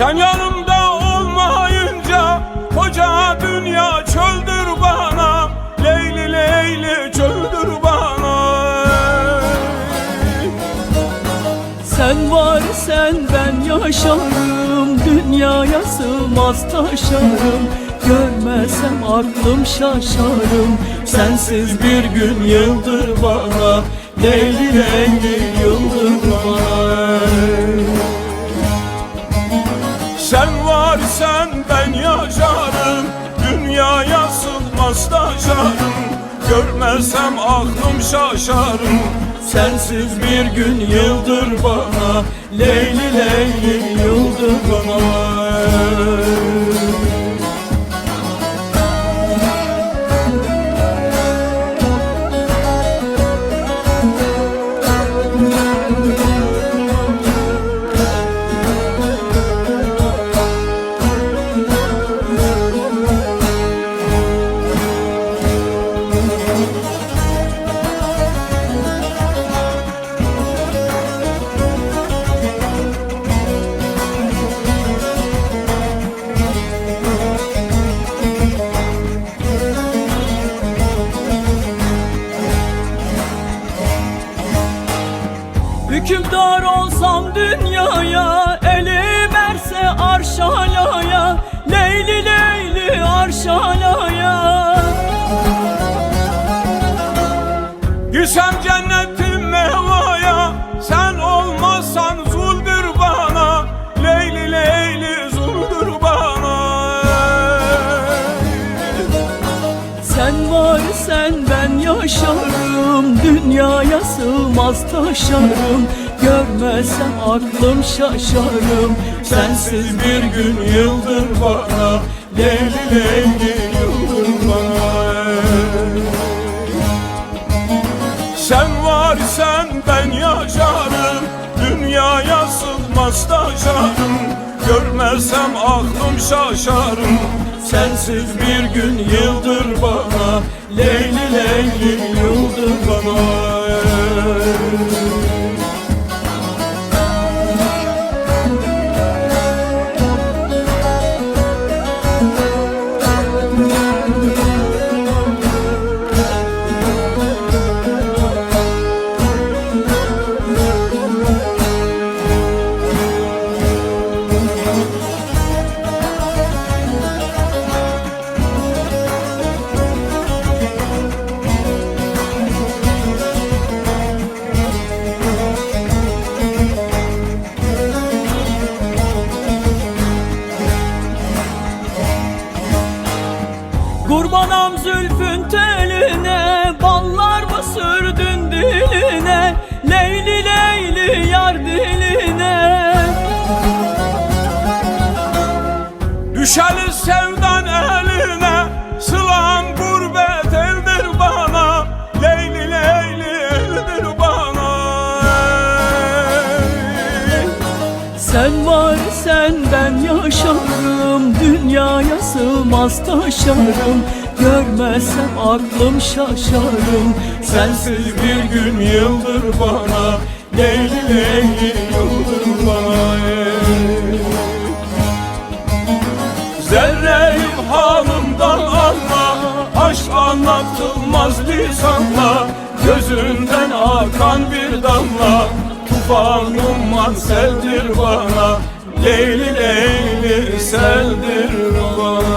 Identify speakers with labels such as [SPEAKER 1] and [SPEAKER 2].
[SPEAKER 1] Sen yanımda olmayınca koca dünya çöldür bana. Leyli Leyli çöldür bana.
[SPEAKER 2] Sen var sen ben yaşarım. Dünyaya sığmaz taşarım. Görmesem aklım şaşarım. Sensiz bir gün yıldır bana. Leyli leyli yıldır bana
[SPEAKER 1] taşarım Görmezsem aklım şaşarım.
[SPEAKER 2] Sensiz bir gün yıldır bana Leyli leyli yıldır bana Hükümdar olsam dünyaya Elim erse arşalaya Leyli leyli arşalaya.
[SPEAKER 1] Gülsem cennetim mevaya Sen olmazsan zuldür bana Leyli Leyli zuldur bana.
[SPEAKER 2] Sen var sen ben yaşarım Dünyaya sığmaz taşarım Görmesem aklım şaşarım. Sensiz bir gün yıldır bana. Leyli leyli yıldır bana
[SPEAKER 1] Sen varsan ben yaşarım. Dünyaya sığmaz taşarım Görmezsem aklım şaşarım.
[SPEAKER 2] Sensiz bir gün yıldır bana. Leyli leyli yıldır bana Kurbanam zülfün teline Ballar mı sürdün diline Leyli leyli yar diline Dünyaya sığmaz taşarım. Görmezsem aklım şaşarım. Sensiz bir gün yıldır bana Leyli leyli yıldır bana
[SPEAKER 1] Zerreyim halımdan anla Aşk anlatılmaz lisanla. Gözünden akan bir damla Tufanım var seldir bana. Leyli leyli seldir bana